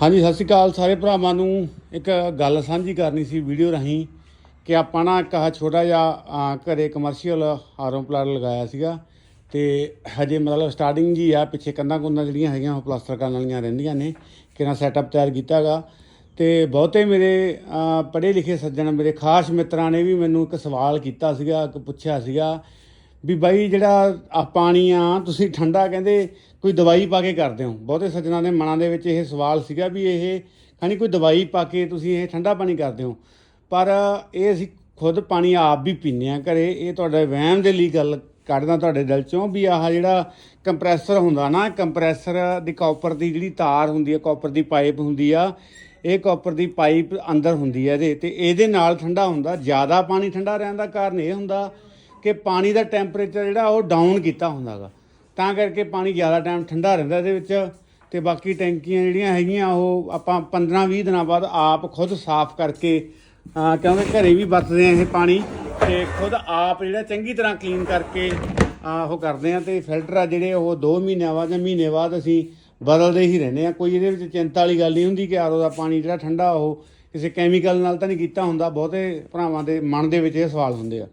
ਹਾਂਜੀ ਸਤਿ ਸ਼੍ਰੀ ਅਕਾਲ ਸਾਰੇ ਭਰਾਵਾਂ ਨੂੰ। ਇੱਕ ਗੱਲ ਸਾਂਝੀ ਕਰਨੀ ਸੀ ਵੀਡੀਓ ਰਾਹੀਂ ਕਿ ਆਪਾਂ ਨਾ ਇੱਕ ਆਹ ਛੋਟਾ ਜਿਹਾ ਅਹ, ਘਰੇ ਕਮਰਸ਼ੀਅਲ ਆਰੋ ਪਲਾਟ ਲਗਾਇਆ ਸੀਗਾ ਤੇ ਹਜੇ ਮਤਲਬ ਸਟਾਰਟਿੰਗ ਜੀ ਆ ਪਿੱਛੇ ਕੰਧਾਂ ਕੁੰਧਾਂ ਜਿਹੜੀਆਂ ਹੈਗੀਆਂ ਉਹ ਪਲਾਸਟਰ ਕਰਨ ਵਾਲੀਆਂ ਰਹਿੰਦੀਆਂ ਨੇ ਕਿਹਨਾਂ ਸੈਟਅਪ ਤਿਆਰ ਕੀਤਾਗਾ ਤੇ ਬਹੁਤੇ ਮੇਰੇ ਪੜ੍ਹੇ ਲਿਖੇ ਸੱਜਣ ਮੇਰੇ ਖਾਸ ਮਿੱਤਰਾਂ ਨੇ ਵੀ ਮੈਨੂੰ ਇੱਕ ਸਵਾਲ ਕੀਤਾ ਸੀਗਾ ਇੱਕ ਪੁੱਛਿਆ ਸੀਗਾ ਵੀ ਬਾਈ ਜਿਹੜਾ ਆ ਪਾਣੀ ਆ, ਤੁਸੀਂ ਠੰਡਾ ਕਹਿੰਦੇ ਕੋਈ ਦਵਾਈ ਪਾ ਕੇ ਕਰਦੇ ਹੋ। ਬਹੁਤੇ ਸੱਜਣਾ ਦੇ ਮਨਾਂ ਦੇ ਵਿੱਚ ਇਹ ਸਵਾਲ ਸੀਗਾ ਵੀ ਇਹ ਖਾਣੀ ਕੋਈ ਦਵਾਈ ਪਾ ਕੇ ਤੁਸੀਂ ਇਹ ਠੰਡਾ ਪਾਣੀ ਕਰਦੇ ਹੋ। ਪਰ ਇਹ ਅਸੀਂ ਖੁਦ ਪਾਣੀ ਆਪ ਵੀ ਪੀਂਦੇ ਆ ਘਰੇ। ਇਹ ਤੁਹਾਡੇ ਵਹਿਮ ਦੇ ਲਈ ਗੱਲ ਕੱਢਦਾ ਤੁਹਾਡੇ ਦਿਲ ਚੋਂ ਵੀ ਆਹ ਜਿਹੜਾ ਕੰਪਰੈਸਰ ਹੁੰਦਾ ਨਾ, ਕੰਪਰੈਸਰ ਦੀ ਕਾਪਰ ਦੀ ਜਿਹੜੀ ਤਾਰ ਹੁੰਦੀ ਹੈ ਕਾਪਰ ਦੀ ਪਾਈਪ ਹੁੰਦੀ ਆ, ਇਹ ਕਾਪਰ ਦੀ ਪਾਈਪ ਅੰਦਰ ਹੁੰਦੀ ਹੈ ਇਹਦੇ ਤੇ। ਇਹਦੇ ਨਾਲ ਠੰਡਾ ਹੁੰਦਾ, ਜ਼ਿਆਦਾ ਪਾਣੀ ਠੰਡਾ ਰਹਿਣ ਦਾ ਕਾਰਨ ਇਹ ਹੁੰਦਾ ਕਿ ਪਾਣੀ ਦਾ ਟੈਂਪਰੇਚਰ ਜਿਹੜਾ ਉਹ ਡਾਊਨ ਕੀਤਾ ਹੁੰਦਾਗਾ। ਤਾਂ ਕਰਕੇ ਪਾਣੀ ਜ਼ਿਆਦਾ ਟਾਈਮ ਠੰਡਾ ਰਹਿੰਦਾ ਇਹਦੇ ਵਿੱਚ ਤੇ ਬਾਕੀ ਟੈਂਕੀਆਂ ਜਿਹੜੀਆਂ ਹੈਗੀਆਂ ਉਹ ਆਪਾਂ 15-20 ਦਿਨਾਂ ਬਾਅਦ ਆਪ ਖੁਦ ਸਾਫ਼ ਕਰਕੇ ਕਿਉਂਕਿ ਘਰੇ ਵੀ ਵਰਤਦੇ ਆ ਇਹ ਪਾਣੀ ਤੇ ਖੁਦ ਆਪ ਜਿਹੜਾ ਚੰਗੀ ਤਰ੍ਹਾਂ ਕਲੀਨ ਕਰਕੇ ਉਹ ਕਰਦੇ ਆ ਤੇ ਫਿਲਟਰ ਆ ਜਿਹੜੇ ਉਹ 2 ਮਹੀਨਿਆਂ ਬਾਅਦ ਜਾਂ ਮਹੀਨੇ ਬਾਅਦ ਅਸੀਂ ਬਦਲਦੇ ਹੀ ਰਹਿੰਦੇ ਆ ਕੋਈ ਇਹਦੇ ਵਿੱਚ ਚਿੰਤਾ ਵਾਲੀ ਗੱਲ ਨਹੀਂ ਹੁੰਦੀ ਕਿ ਆਰੋ ਦਾ ਪਾਣੀ ਜਿਹੜਾ ਠੰਡਾ ਉਹ ਕਿਸੇ ਕੈਮੀਕਲ ਨਾਲ ਤਾਂ ਨਹੀਂ ਕੀਤਾ ਹੁੰਦਾ। ਬਹੁਤੇ ਭਰਾਵਾਂ ਦੇ ਮਨ ਦੇ ਵਿੱਚ ਇਹ ਸਵਾਲ ਹੁੰਦੇ ਆ।